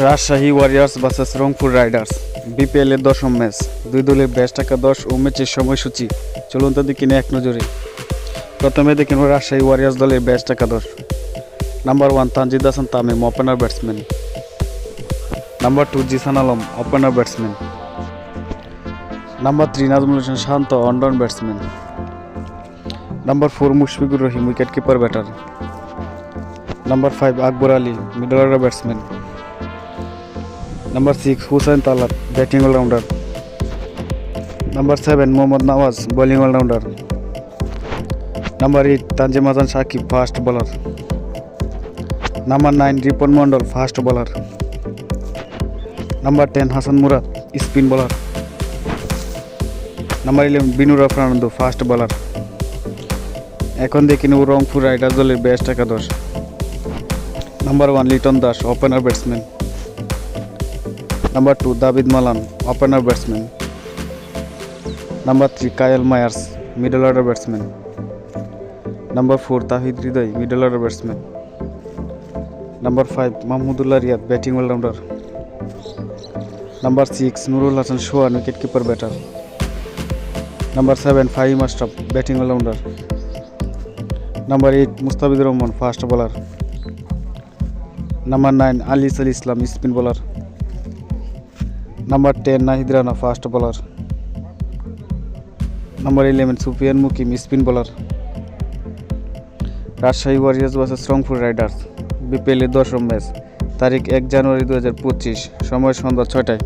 Rajshahi warriors versus Rangpur riders BPL এর দশম match দুই দলের ব্যাচ টাকা দশ ও ম্যাচের সময়সূচি। চলুন তো দেখি এক নজরে। প্রথমে দেখি রাজশাহী ওয়ারিয়ার্স দলের ব্যাচ টাকা দশ। Number one Tanzid Hasan Tamim opener batsman number two Jisan Alam opener batsman number three Najmul Hossain Shanto one down batsman number four Mushfiqur Rahim wicket keeper batter number five Akbar Ali middle order batsman number six Hussain Talat batting all rounder number seven Mohammad Nawaz bowling all rounder number eight Tanzim Hasan Sakib fast bowler number nine Ripon Mondal fast bowler number ten Hasan Murad spin bowler number eleven Binura Fernando fast bowler এখন দেখি নেব Rangpur riders দলের best একাদশ। Number one Liton Das opener batsman number two দাবিদ Malan opener batsman number three Kyle Mayers middle order batsman number four Towhid Hridoy middle order batsman number five Mahmudullah Riyad batting all rounder number six Nurul Hasan Sohan wicket keeper batter number seven Faheem Ashraf batting all rounder number eight Mustafizur Rahman fast bowler number nine Alis Al Islam spin bowler number ten Nahid Rana fast bowler number eleven Sufiyan Muqeem spin bowler Rajshahi warriors versus Rangpur riders বিপিএলের দশম match তারিখ এক জানুয়ারি দু হাজার পঁচিশ, সময় সন্ধ্যা ছয়টায়।